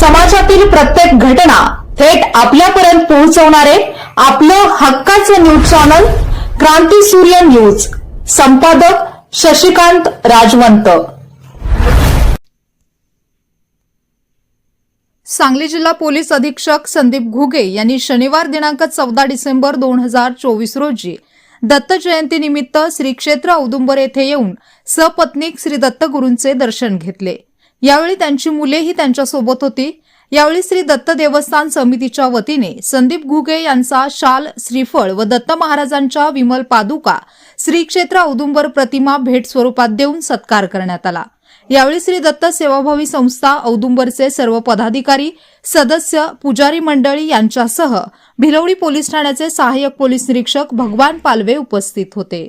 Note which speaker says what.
Speaker 1: समाजातील प्रत्येक घटना थेट आपल्यापर्यंत पोहोचवणारे आपलं हक्काचं न्यूज चॅनल क्रांती सूर्य न्यूज. संपादक शशिकांत राजवंत.
Speaker 2: सांगली जिल्हा पोलीस अधीक्षक संदीप घुगे यांनी शनिवार दिनांक चौदा डिसेंबर दोन हजार चोवीस रोजी दत्त जयंतीनिमित्त श्री क्षेत्र औदुंबर येथे येऊन सपत्नीक श्री दत्तगुरूंचे दर्शन घेतले. यावेळी त्यांची मुलेही त्यांच्यासोबत होती. यावेळी श्री दत्त देवस्थान समितीच्या वतीने संदीप घुगे यांचा शाल श्रीफळ व दत्त महाराजांच्या विमल पादुका श्री क्षेत्र औदुंबर प्रतिमा भेट स्वरूपात देऊन सत्कार करण्यात आला. यावेळी श्री दत्त सेवाभावी संस्था औदुंबरचे सर्व पदाधिकारी सदस्य पुजारी मंडळी यांच्यासह भिलवडी पोलीस ठाण्याचे सहाय्यक पोलीस निरीक्षक भगवान पालवे उपस्थित होते.